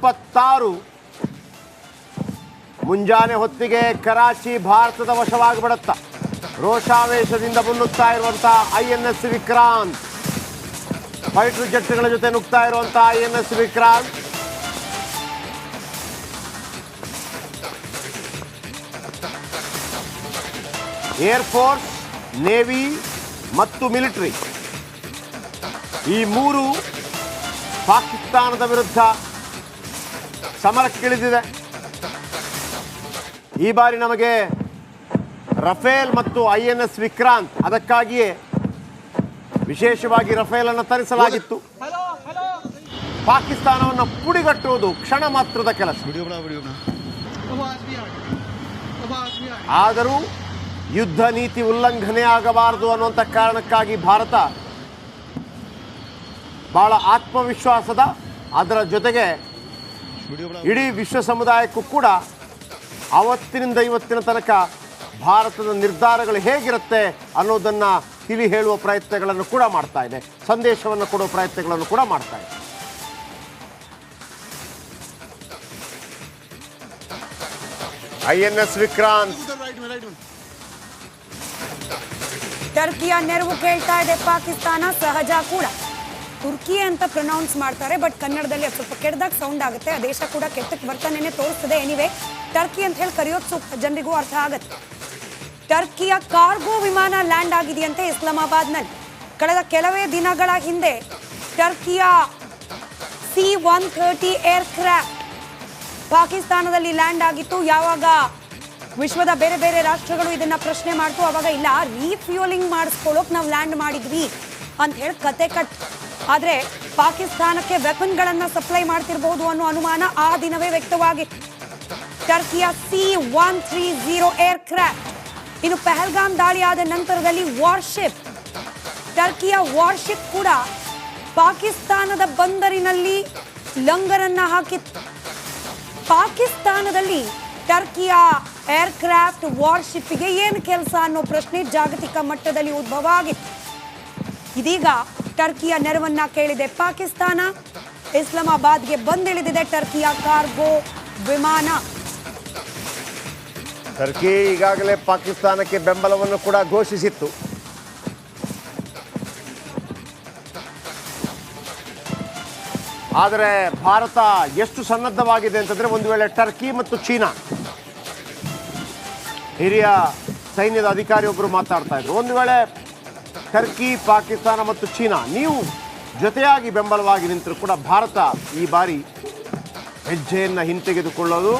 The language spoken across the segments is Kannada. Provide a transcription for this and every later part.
ಇಪ್ಪತ್ತಾರು. ಮುಂಜಾನೆ ಹೊತ್ತಿಗೆ ಕರಾಚಿ ಭಾರತದ ವಶವಾಗಿಬಿಡುತ್ತ. ರೋಷಾವೇಶದಿಂದ ಮುನ್ನುಗ್ತಾ ಇರುವಂತಹ I N S Vikrant. Fighter ಜೆಟ್ಗಳ ಜೊತೆ ನುಗ್ತಾ ಇರುವಂತಹ I N S Vikrant. Air force navy ಮತ್ತು ಮಿಲಿಟರಿ. ಈ ಮೂರು ಪಾಕಿಸ್ತಾನದ ವಿರುದ್ಧ ಸಮರಕ್ಕಿಳಿದಿದೆ ಈ ಬಾರಿ ನಮಗೆ ರಫೇಲ್ ಮತ್ತು ಐ ಎನ್ ಎಸ್ ವಿಕ್ರಾಂತ್ ಅದಕ್ಕಾಗಿಯೇ ವಿಶೇಷವಾಗಿ ರಫೇಲ್ ಅನ್ನು ತರಿಸಲಾಗಿತ್ತು. ಪಾಕಿಸ್ತಾನವನ್ನು ಪುಡಿಗಟ್ಟುವುದು ಕ್ಷಣ ಮಾತ್ರದ ಕೆಲಸ. ಆದರೂ ಯುದ್ಧ ನೀತಿ ಉಲ್ಲಂಘನೆ ಆಗಬಾರದು ಅನ್ನುವಂಥ ಕಾರಣಕ್ಕಾಗಿ ಭಾರತ ಬಹಳ ಆತ್ಮವಿಶ್ವಾಸದ ಅದರ ಜೊತೆಗೆ ಇಡೀ ವಿಶ್ವ ಸಮುದಾಯಕ್ಕೂ ಕೂಡ ಅವತ್ತಿನಿಂದ ಇವತ್ತಿನ ತನಕ ಭಾರತದ ನಿರ್ಧಾರಗಳು ಹೇಗಿರುತ್ತೆ ಅನ್ನೋದನ್ನು ತಿಳಿ ಹೇಳುವ ಪ್ರಯತ್ನಗಳನ್ನು ಕೂಡ ಮಾಡ್ತಾ ಇದೆ. ಸಂದೇಶವನ್ನು ಕೊಡುವ ಪ್ರಯತ್ನಗಳನ್ನು ಕೂಡ ಮಾಡ್ತಾ ಇದೆ. I N S Vikrant. ಟರ್ಕಿಯ ನೆರವು ಕೇಳ್ತಾ ಇದೆ ಪಾಕಿಸ್ತಾನ, ಸಹಜ ಕೂಡ. ತುರ್ಕಿ ಅಂತ ಪ್ರೊನೌನ್ಸ್ ಮಾಡ್ತಾರೆ ಬಟ್ ಕನ್ನಡದಲ್ಲಿ ಅದು ಸ್ವಲ್ಪ ಕೆಟ್ಟದಾಗ ಸೌಂಡ್ ಆಗುತ್ತೆ. ಆ ದೇಶ ಕೂಡ ಕೆಟ್ಟಕ್ಕೆ ವರ್ತನೆನೇ ತೋರಿಸ್ತದೆ. ಎನಿವೆ ಟರ್ಕಿ ಅಂತ ಹೇಳಿ ಕರೆಯೋದು ಜನರಿಗೂ ಅರ್ಥ ಆಗುತ್ತೆ. ಟರ್ಕಿಯ ಕಾರ್ಗೋ ವಿಮಾನ ಲ್ಯಾಂಡ್ ಆಗಿದೆಯಂತೆ ಇಸ್ಲಾಮಾಬಾದ್ನಲ್ಲಿ. ಕಳೆದ ಕೆಲವೇ ದಿನಗಳ ಹಿಂದೆ ಟರ್ಕಿಯ ಸಿ ಒನ್ ಥರ್ಟಿ ಏರ್ಕ್ರಾಫ್ಟ್ ಪಾಕಿಸ್ತಾನದಲ್ಲಿ ಲ್ಯಾಂಡ್ ಆಗಿತ್ತು. ಯಾವಾಗ ವಿಶ್ವದ ಬೇರೆ ಬೇರೆ ರಾಷ್ಟ್ರಗಳು ಇದನ್ನ ಪ್ರಶ್ನೆ ಮಾಡ್ತು, ಅವಾಗ ಇಲ್ಲ ರೀಫ್ಯೂಲಿಂಗ್ ಮಾಡಿಸ್ಕೊಳ್ಳೋಕೆ ನಾವು ಲ್ಯಾಂಡ್ ಮಾಡಿದ್ವಿ ಅಂತ ಹೇಳಿ ಕತೆ ಕಟ್ ಆದ್ರೆ ಪಾಕಿಸ್ತಾನಕ್ಕೆ ವೆಪನ್ಗಳನ್ನು ಸಪ್ಲೈ ಮಾಡ್ತಿರಬಹುದು ಅನ್ನೋ ಅನುಮಾನ ಆ ದಿನವೇ ವ್ಯಕ್ತವಾಗಿ. ಟರ್ಕಿಯ C one three zero aircraft ಇನ್ನು ಪೆಹಲ್ಗಾಮ್ ದಾಳಿ ಆದ ನಂತರದಲ್ಲಿ ವಾರ್ಶಿಪ್ ಟರ್ಕಿಯ ವಾರ್ಶಿಪ್ ಕೂಡ ಪಾಕಿಸ್ತಾನದ ಬಂದರಿನಲ್ಲಿ ಲಂಗರನ್ನ ಹಾಕಿತ್ತು. ಪಾಕಿಸ್ತಾನದಲ್ಲಿ ಟರ್ಕಿಯ ಏರ್ಕ್ರಾಫ್ಟ್ ವಾರ್ಶಿಪ್ಗೆ ಏನು ಕೆಲಸ ಅನ್ನೋ ಪ್ರಶ್ನೆ ಜಾಗತಿಕ ಮಟ್ಟದಲ್ಲಿ ಉದ್ಭವ ಆಗಿತ್ತು ಇದೀಗ ಟರ್ಕಿಯ ನೆರವನ್ನ ಕೇಳಿದೆ ಪಾಕಿಸ್ತಾನ. ಇಸ್ಲಾಮಾಬಾದ್ಗೆ ಬಂದಿಳಿದಿದೆ ಟರ್ಕಿಯ ಕಾರ್ಗೋ ವಿಮಾನ. ಟರ್ಕಿ ಈಗಾಗಲೇ ಪಾಕಿಸ್ತಾನಕ್ಕೆ ಬೆಂಬಲವನ್ನು ಕೂಡ ಘೋಷಿಸಿತ್ತು. ಆದರೆ ಭಾರತ ಎಷ್ಟು ಸನ್ನದ್ಧವಾಗಿದೆ ಅಂತಂದ್ರೆ ಒಂದು ವೇಳೆ ಟರ್ಕಿ ಮತ್ತು ಚೀನಾ. ಹಿರಿಯ ಸೈನ್ಯದ ಅಧಿಕಾರಿಯೊಬ್ಬರು ಮಾತಾಡ್ತಾ ಇದ್ರು. ಒಂದು ವೇಳೆ ಟರ್ಕಿ, ಪಾಕಿಸ್ತಾನ ಮತ್ತು ಚೀನಾ. ನೀವು ಜೊತೆಯಾಗಿ ಬೆಂಬಲವಾಗಿ ನಿಂತರೂ ಕೂಡ ಭಾರತ ಈ ಬಾರಿ ಹೆಜ್ಜೆಯನ್ನು ಹಿಂತೆಗೆದುಕೊಳ್ಳೋದು.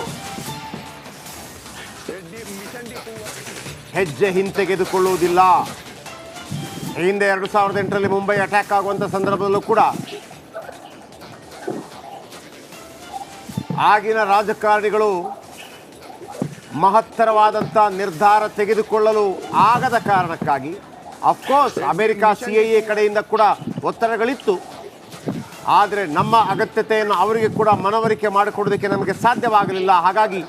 ಹೆಜ್ಜೆ ಹಿಂತೆಗೆದುಕೊಳ್ಳುವುದಿಲ್ಲ. ಹಿಂದೆ ಎರಡು ಸಾವಿರದ ಎಂಟರಲ್ಲಿ ಮುಂಬೈ ಅಟ್ಯಾಕ್ ಆಗುವಂಥ ಸಂದರ್ಭದಲ್ಲೂ ಕೂಡ ಆಗಿನ ರಾಜಕಾರಣಿಗಳು ಮಹತ್ತರವಾದಂಥ ನಿರ್ಧಾರ ತೆಗೆದುಕೊಳ್ಳಲು ಆಗದ ಕಾರಣಕ್ಕಾಗಿ of course America C I A ಕಡೆಯಿಂದ ಕೂಡ ಒತ್ತಡಗಳಿತ್ತು. ಆದರೆ ನಮ್ಮ ಅಗತ್ಯತೆಯನ್ನು ಅವರಿಗೆ ಕೂಡ ಮನವರಿಕೆ ಮಾಡಿಕೊಡೋದಕ್ಕೆ ನಮಗೆ ಸಾಧ್ಯವಾಗಲಿಲ್ಲ. ಹಾಗಾಗಿ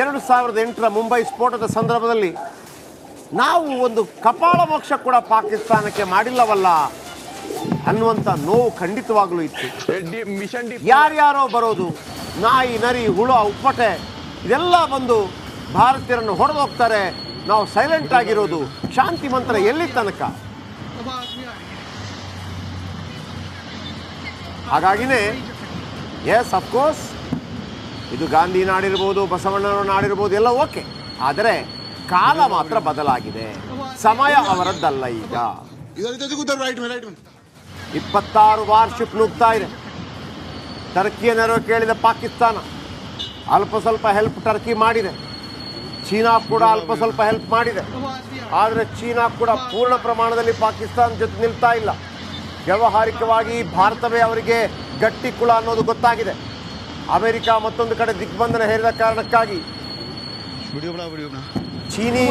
ಎರಡು ಸಾವಿರದ ಎಂಟರ ಮುಂಬೈ ಸ್ಫೋಟದ ಸಂದರ್ಭದಲ್ಲಿ ನಾವು ಒಂದು ಕಪಾಳ ಮೋಕ್ಷ ಕೂಡ ಪಾಕಿಸ್ತಾನಕ್ಕೆ ಮಾಡಿಲ್ಲವಲ್ಲ ಅನ್ನುವಂಥ ನೋವು ಖಂಡಿತವಾಗಲೂ ಇತ್ತು. ಯಾರ್ಯಾರೋ ಬರೋದು ನಾಯಿ ನರಿ ಹುಳ ಉಪ್ಪಟೆ ಇದೆಲ್ಲ ಬಂದು ಭಾರತೀಯರನ್ನು ಹೊಡೆದೋಗ್ತಾರೆ. ನಾವು ಸೈಲೆಂಟ್ ಆಗಿರೋದು ಶಾಂತಿ ಮಂತ್ರ ಎಲ್ಲಿ ತನಕ? ಹಾಗಾಗಿನೇ ಎಸ್ ಅಫ್ಕೋರ್ಸ್ ಇದು ಗಾಂಧಿ ನಾಡಿರ್ಬೋದು, ಬಸವಣ್ಣನವರು ನಾಡಿರ್ಬೋದು, ಎಲ್ಲ ಓಕೆ ಆದರೆ ಕಾಲ ಮಾತ್ರ ಬದಲಾಗಿದೆ. ಸಮಯ ಅವರದ್ದಲ್ಲ ಈಗ. ಇಪ್ಪತ್ತಾರು ವಾರ್ಷಿಪ್ ನುಗ್ತಾ ಇದೆ. ಟರ್ಕಿಯ ನೆರವು ಕೇಳಿದ ಪಾಕಿಸ್ತಾನ. ಅಲ್ಪ ಸ್ವಲ್ಪ ಹೆಲ್ಪ್ ಟರ್ಕಿ ಮಾಡಿದೆ. ಚೀನಾ ಕೂಡ ಅಲ್ಪ ಸ್ವಲ್ಪ ಹೆಲ್ಪ್ ಮಾಡಿದೆ. ಆದರೆ ಚೀನಾ ಕೂಡ ಪೂರ್ಣ ಪ್ರಮಾಣದಲ್ಲಿ ಪಾಕಿಸ್ತಾನ ಜೊತೆ ನಿಲ್ತಾ ಇಲ್ಲ. ವ್ಯಾವಹಾರಿಕವಾಗಿ ಭಾರತವೇ ಅವರಿಗೆ ಗಟ್ಟಿ ಕುಳ ಅನ್ನೋದು ಗೊತ್ತಾಗಿದೆ. ಅಮೆರಿಕ ಮತ್ತೊಂದು ಕಡೆ ದಿಗ್ಬಂಧನ ಹೇರಿದ ಕಾರಣಕ್ಕಾಗಿ ಚೀನಿ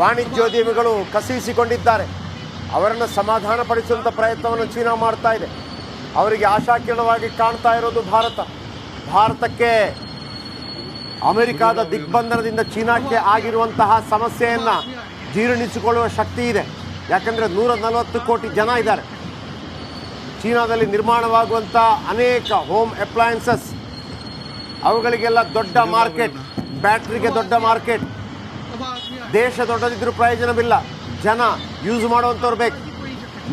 ವಾಣಿಜ್ಯೋದ್ಯಮಿಗಳು ಕಸಿಸಿಕೊಂಡಿದ್ದಾರೆ. ಅವರನ್ನು ಸಮಾಧಾನ ಪಡಿಸುವಂಥ ಪ್ರಯತ್ನವನ್ನು ಚೀನಾ ಮಾಡ್ತಾ ಇದೆ. ಅವರಿಗೆ ಆಶಾಕಿರಣವಾಗಿ ಕಾಣ್ತಾ ಇರೋದು ಭಾರತ. ಭಾರತಕ್ಕೆ ಅಮೆರಿಕಾದ ದಿಗ್ಬಂಧನದಿಂದ ಚೀನಾಕ್ಕೆ ಆಗಿರುವಂತಹ ಸಮಸ್ಯೆಯನ್ನು ಜೀರ್ಣಿಸಿಕೊಳ್ಳುವ ಶಕ್ತಿ ಇದೆ. ಯಾಕಂದರೆ ನೂರ ನಲವತ್ತು ಕೋಟಿ ಜನ ಇದ್ದಾರೆ. ಚೀನಾದಲ್ಲಿ ನಿರ್ಮಾಣವಾಗುವಂಥ ಅನೇಕ ಹೋಮ್ ಅಪ್ಲಯನ್ಸಸ್, ಅವುಗಳಿಗೆಲ್ಲ ದೊಡ್ಡ ಮಾರ್ಕೆಟ್, ಬ್ಯಾಟ್ರಿಗೆ ದೊಡ್ಡ ಮಾರ್ಕೆಟ್. ದೇಶ ದೊಡ್ಡದಿದ್ದರೂ ಪ್ರಯೋಜನವಿಲ್ಲ. ಜನ ಯೂಸ್ ಮಾಡುವಂಥವ್ರು ಬೇಕು.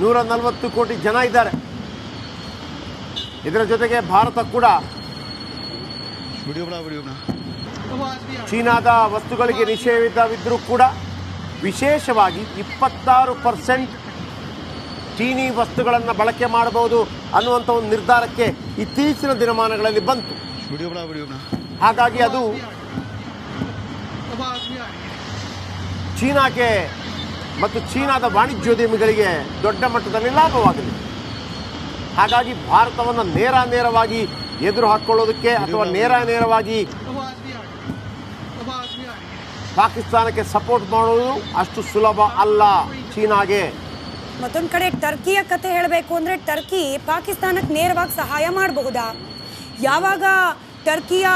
ನೂರ ನಲವತ್ತು ಕೋಟಿ ಜನ ಇದ್ದಾರೆ. ಇದರ ಜೊತೆಗೆ ಭಾರತ ಕೂಡ ಚೀನಾದ ವಸ್ತುಗಳಿಗೆ ನಿಷೇಧವಿದ್ದರೂ ಕೂಡ ವಿಶೇಷವಾಗಿ ಇಪ್ಪತ್ತಾರು ಪರ್ಸೆಂಟ್ ಚೀನಿ ವಸ್ತುಗಳನ್ನು ಬಳಕೆ ಮಾಡಬಹುದು ಅನ್ನುವಂಥ ಒಂದು ನಿರ್ಧಾರಕ್ಕೆ ಇತ್ತೀಚಿನ ದಿನಮಾನಗಳಲ್ಲಿ ಬಂತು. ಹಾಗಾಗಿ ಅದು ಚೀನಾಗೆ ಮತ್ತು ಚೀನಾದ ವಾಣಿಜ್ಯೋದ್ಯಮಿಗಳಿಗೆ ದೊಡ್ಡ ಮಟ್ಟದಲ್ಲಿ ಲಾಭವಾಗಲಿ. ಹಾಗಾಗಿ ಭಾರತವನ್ನು ನೇರ ನೇರವಾಗಿ ಎದುರು ಹಾಕ್ಕೊಳ್ಳೋದಕ್ಕೆ ಅಥವಾ ನೇರ ನೇರವಾಗಿ ಪಾಕಿಸ್ತಾನಕ್ಕೆ ಸಪೋರ್ಟ್ ಮಾಡೋದು ಅಷ್ಟು ಸುಲಭ ಅಲ್ಲ ಚೀನಾಗೆ. ಮತ್ತೊಂದು ಕಡೆ ಟರ್ಕಿಯ ಕತೆ ಹೇಳಬೇಕು ಅಂದ್ರೆ ಟರ್ಕಿ ಪಾಕಿಸ್ತಾನಕ್ಕೆ ನೇರವಾಗಿ ಸಹಾಯ ಮಾಡಬಹುದಾ? ಯಾವಾಗ ಟರ್ಕಿಯ,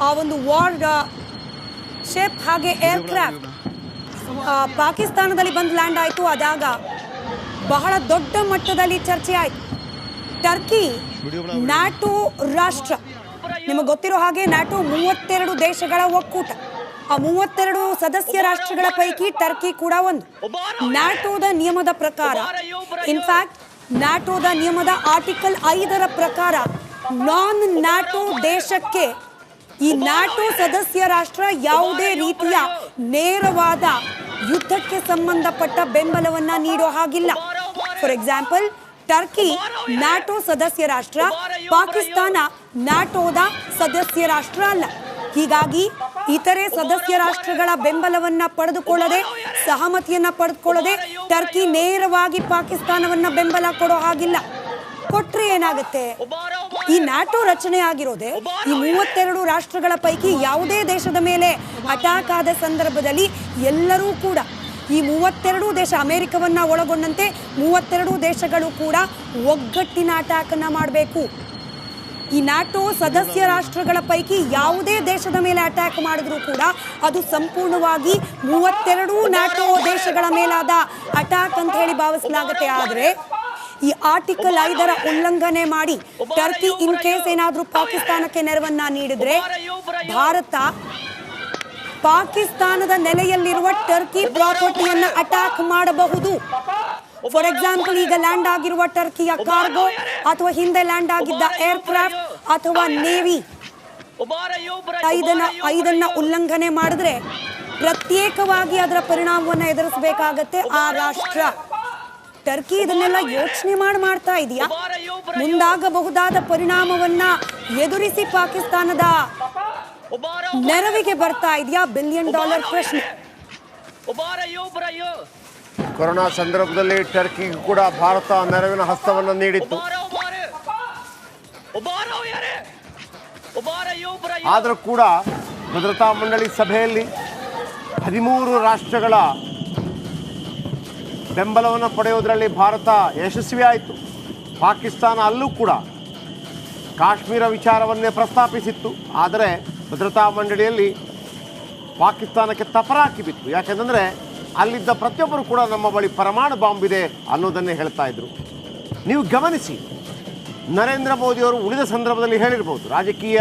ಆ, ಒಂದು ವಾರ್ಡ್ ಶೇಪ್ ಹಾಗೆ ಏರ್ಕ್ರಾಫ್ಟ್ ಪಾಕಿಸ್ತಾನದಲ್ಲಿ ಬಂದು ಲ್ಯಾಂಡ್ ಆಯಿತು ಆದಾಗ ಬಹಳ ದೊಡ್ಡ ಮಟ್ಟದಲ್ಲಿ ಚರ್ಚೆ ಆಯಿತು. ಟರ್ಕಿ ನ್ಯಾಟೋ ರಾಷ್ಟ್ರ. ನಿಮಗೆ ಗೊತ್ತಿರೋ ಹಾಗೆ ನ್ಯಾಟೋ ಮೂವತ್ತೆರಡು ದೇಶಗಳ ಒಕ್ಕೂಟ. ಆ ಮೂವತ್ತೆರಡು ಸದಸ್ಯ ರಾಷ್ಟ್ರಗಳ ಪೈಕಿ ಟರ್ಕಿ ಕೂಡ ಒಂದು. ನ್ಯಾಟೋದ ನಿಯಮದ ಪ್ರಕಾರ ಇನ್ಫ್ಯಾಕ್ಟ್ ನ್ಯಾಟೋದ ನಿಯಮದ ಆರ್ಟಿಕಲ್ ಐದರ ಪ್ರಕಾರ ನಾನ್ ನ್ಯಾಟೋ ದೇಶಕ್ಕೆ ಈ ನ್ಯಾಟೋ ಸದಸ್ಯ ರಾಷ್ಟ್ರ ಯಾವುದೇ ರೀತಿಯ ನೇರವಾದ ಯುದ್ಧಕ್ಕೆ ಸಂಬಂಧಪಟ್ಟ ಬೆಂಬಲವನ್ನ ನೀಡೋ ಹಾಗಿಲ್ಲ. ಫಾರ್ ಎಕ್ಸಾಂಪಲ್ ಟರ್ಕಿ ನ್ಯಾಟೋ ಸದಸ್ಯ ರಾಷ್ಟ್ರ, ಪಾಕಿಸ್ತಾನ ನ್ಯಾಟೋದ ಸದಸ್ಯ ರಾಷ್ಟ್ರ ಅಲ್ಲ. ಹೀಗಾಗಿ ಇತರೆ ಸದಸ್ಯ ರಾಷ್ಟ್ರಗಳ ಬೆಂಬಲವನ್ನ ಪಡೆದುಕೊಳ್ಳದೆ, ಸಹಮತಿಯನ್ನ ಪಡೆದುಕೊಳ್ಳದೆ, ಟರ್ಕಿ ನೇರವಾಗಿ ಪಾಕಿಸ್ತಾನವನ್ನ ಬೆಂಬಲ ಕೊಡೋ ಹಾಗಿಲ್ಲ. ಕೊಟ್ರೆ ಏನಾಗುತ್ತೆ? ಈ ನ್ಯಾಟೋ ರಚನೆ ಆಗಿರೋದೆ, ಈ ಮೂವತ್ತೆರಡು ರಾಷ್ಟ್ರಗಳ ಪೈಕಿ ಯಾವುದೇ ದೇಶದ ಮೇಲೆ ಅಟ್ಯಾಕ್ ಆದ ಸಂದರ್ಭದಲ್ಲಿ ಎಲ್ಲರೂ ಕೂಡ, ಈ ಮೂವತ್ತೆರಡು ದೇಶ ಅಮೆರಿಕವನ್ನ ಒಳಗೊಂಡಂತೆ ಮೂವತ್ತೆರಡು ದೇಶಗಳು ಕೂಡ ಒಗ್ಗಟ್ಟಿನ ಅಟ್ಯಾಕ್ ಮಾಡಬೇಕು. ಈ ನ್ಯಾಟೋ ಸದಸ್ಯ ರಾಷ್ಟ್ರಗಳ ಪೈಕಿ ಯಾವುದೇ ದೇಶದ ಮೇಲೆ ಅಟ್ಯಾಕ್ ಮಾಡಿದ್ರೂ ಕೂಡ ಅದು ಸಂಪೂರ್ಣವಾಗಿ ಮೂವತ್ತೆರಡು ನ್ಯಾಟೋ ದೇಶಗಳ ಮೇಲಾದ ಅಟ್ಯಾಕ್ ಅಂತ ಹೇಳಿ ಭಾವಿಸಲಾಗುತ್ತೆ. ಆದರೆ ಈ ಆರ್ಟಿಕಲ್ ಐದರ ಉಲ್ಲಂಘನೆ ಮಾಡಿ ಟರ್ಕಿ ಇನ್ ಕೇಸ್ ಏನಾದರೂ ಪಾಕಿಸ್ತಾನಕ್ಕೆ ನೆರವನ್ನ ನೀಡಿದ್ರೆ ಭಾರತ ಪಾಕಿಸ್ತಾನದ ನೆಲೆಯಲ್ಲಿರುವ ಟರ್ಕಿ ಪ್ರಾಪರ್ಟಿಯನ್ನು ಅಟ್ಯಾಕ್ ಮಾಡಬಹುದು. ಫಾರ್ ಎಕ್ಸಾಂಪಲ್ ಈಗ ಲ್ಯಾಂಡ್ ಆಗಿರುವ ಟರ್ಕಿಯ ಕಾರ್ಗೋ ಅಥವಾ ಹಿಂದೆ ಲ್ಯಾಂಡ್ ಆಗಿದ್ದ ಏರ್ಕ್ರಾಫ್ಟ್ ಅಥವಾ ನೇವಿ ಐದನ್ನ ಐದನ್ನ ಉಲ್ಲಂಘನೆ ಮಾಡಿದ್ರೆ ಪ್ರತ್ಯೇಕವಾಗಿ ಅದರ ಪರಿಣಾಮವನ್ನ ಎದುರಿಸಬೇಕಾಗತ್ತೆ ಆ ರಾಷ್ಟ್ರ. ಟರ್ಕಿ ಇದನ್ನೆಲ್ಲ ಯೋಚನೆ ಮಾಡಿ ಮಾಡ್ತಾ ಇದೆಯಾ? ಮುಂದಾಗಬಹುದಾದ ಪರಿಣಾಮವನ್ನ ಎದುರಿಸಿ ಪಾಕಿಸ್ತಾನದ ನೆರವಿಗೆ ಬರ್ತಾ ಇದೆಯಾ? ಬಿಲಿಯನ್ ಡಾಲರ್ ಪ್ರಶ್ನೆ. ಕೊರೋನಾ ಸಂದರ್ಭದಲ್ಲಿ ಟರ್ಕಿಗೂ ಕೂಡ ಭಾರತ ನೆರವಿನ ಹಸ್ತವನ್ನು ನೀಡಿತ್ತು. ಆದರೂ ಕೂಡ ಭದ್ರತಾ ಮಂಡಳಿ ಸಭೆಯಲ್ಲಿ ಹದಿಮೂರು ರಾಷ್ಟ್ರಗಳ ಬೆಂಬಲವನ್ನು ಪಡೆಯುವುದರಲ್ಲಿ ಭಾರತ ಯಶಸ್ವಿಯಾಯಿತು. ಪಾಕಿಸ್ತಾನ ಅಲ್ಲೂ ಕೂಡ ಕಾಶ್ಮೀರ ವಿಚಾರವನ್ನೇ ಪ್ರಸ್ತಾಪಿಸಿತ್ತು. ಆದರೆ ಭದ್ರತಾ ಮಂಡಳಿಯಲ್ಲಿ ಪಾಕಿಸ್ತಾನಕ್ಕೆ ತಪರಾಕಿ ಬಿತ್ತು. ಯಾಕೆಂದರೆ ಅಲ್ಲಿದ್ದ ಪ್ರತಿಯೊಬ್ಬರು ಕೂಡ ನಮ್ಮ ಬಳಿ ಪರಮಾಣು ಬಾಂಬ್ ಇದೆ ಅನ್ನೋದನ್ನೇ ಹೇಳ್ತಾ ಇದ್ರು. ನೀವು ಗಮನಿಸಿ, ನರೇಂದ್ರ ಮೋದಿಯವರು ಉಳಿದ ಸಂದರ್ಭದಲ್ಲಿ ಹೇಳಿರ್ಬೋದು, ರಾಜಕೀಯ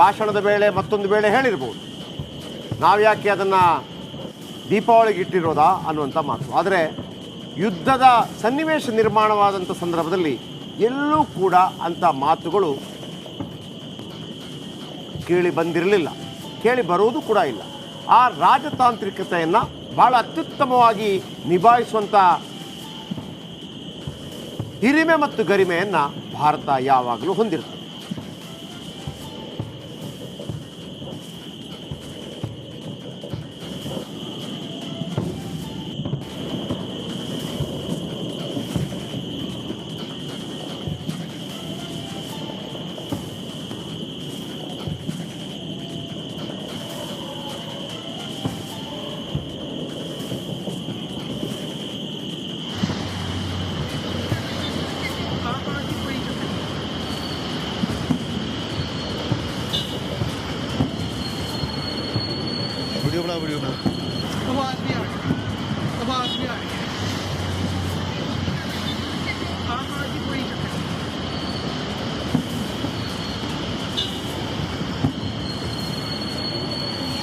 ಭಾಷಣದ ವೇಳೆ ಮತ್ತೊಂದು ವೇಳೆ ಹೇಳಿರ್ಬೋದು. ನಾವು ಯಾಕೆ ಅದನ್ನು ದೀಪಾವಳಿಗೆ ಇಟ್ಟಿರೋದಾ ಅನ್ನುವಂಥ ಮಾತು. ಆದರೆ ಯುದ್ಧದ ಸನ್ನಿವೇಶ ನಿರ್ಮಾಣವಾದಂಥ ಸಂದರ್ಭದಲ್ಲಿ ಎಲ್ಲೂ ಕೂಡ ಅಂಥ ಮಾತುಗಳು ಕೇಳಿ ಬಂದಿರಲಿಲ್ಲ. ಕೇಳಿ ಬರುವುದು ಕೂಡ ಇಲ್ಲ. ಆ ರಾಜತಾಂತ್ರಿಕತೆಯನ್ನು ಬಹಳ ಅತ್ಯುತ್ತಮವಾಗಿ ನಿಭಾಯಿಸುವಂಥ ಹಿರಿಮೆ ಮತ್ತು ಗರಿಮೆಯನ್ನು ಭಾರತ ಯಾವಾಗಲೂ ಹೊಂದಿರ್ತದೆ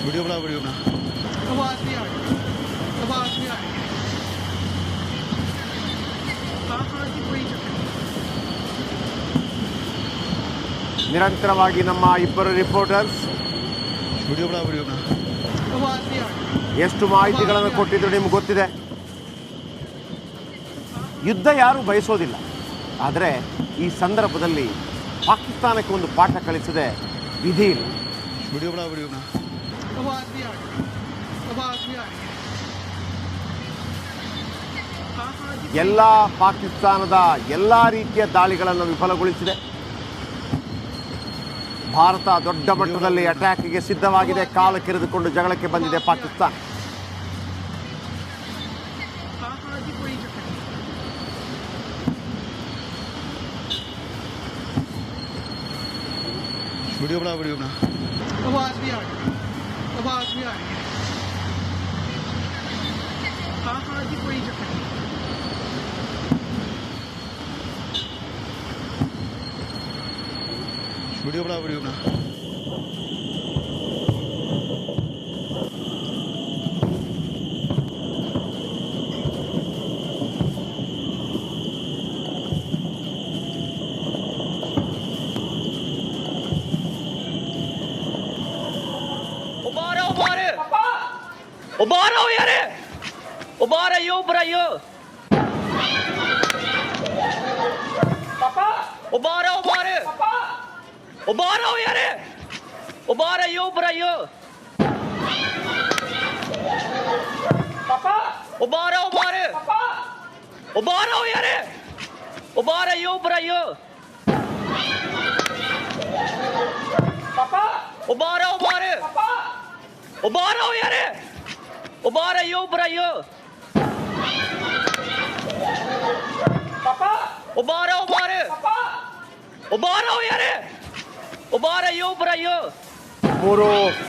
वीडियो बना वीडियो बना आवाज भी आ रही है आवाज भी आ रही है हाँ हाँ जी कोई चक्कर नहीं ನಿರಂತರವಾಗಿ ನಮ್ಮ ಇಬ್ಬರು ರಿಪೋರ್ಟರ್ಸ್ वीडियो बना वीडियो बना आवाज भी आ रही है ಎಷ್ಟು ಮಾಹಿತಿಗಳನ್ನು ಕೊಟ್ಟಿದ್ರು ನಿಮ್ಗೆ ಗೊತ್ತಿದೆ ಯುದ್ಧ ಯಾರೂ ಬಯಸೋದಿಲ್ಲ ಆದರೆ ಈ ಸಂದರ್ಭದಲ್ಲಿ ಪಾಕಿಸ್ತಾನಕ್ಕೆ ಒಂದು ಪಾಠ ಕಲಿಸದೆ ವಿಧಿ ಇಲ್ಲ आवाज भी आ रही है आवाज भी आ रही है हाँ हाँ जी ಎಲ್ಲ ಪಾಕಿಸ್ತಾನದ ಎಲ್ಲ ರೀತಿಯ ದಾಳಿಗಳನ್ನು ವಿಫಲಗೊಳಿಸಿದೆ ಭಾರತ ದೊಡ್ಡ ಮಟ್ಟದಲ್ಲಿ ಅಟ್ಯಾಕ್ಗೆ ಸಿದ್ಧವಾಗಿದೆ ಕಾಲ ಕೆರೆದುಕೊಂಡು ಜಗಳಕ್ಕೆ ಬಂದಿದೆ ಪಾಕಿಸ್ತಾನ हाँ हाँ जी कोई चक्कर नहीं वीडियो बना वीडियो बना आवाज भी बाहर आओ यार। ओ बाहर आइयो ऊपर आइयो ओ बाहर आओ बाहर ओ बाहर आओ यार। ओ बाहर आइयो ऊपर आइयो ओ बाहर आओ बाहर ओ बाहर आओ यार। ओ बाहर आइयो ऊपर आइयो ओ बाहर आओ बाहर ਉਹ ਬਾਹਰ ਆਓ ਯਾਰ ਉਹ ਬਾਹਰ ਆਇਓ ਉੱਪਰ ਆਇਓ ਪਾਪਾ। ਉਹ ਬਾਹਰ ਆਓ ਬਾਹਰ ਪਾਪਾ। ਉਹ ਬਾਹਰ ਆਓ ਯਾਰ ਉਹ ਬਾਹਰ ਆਇਓ ਉੱਪਰ ਆਇਓ ਮੋਰੋ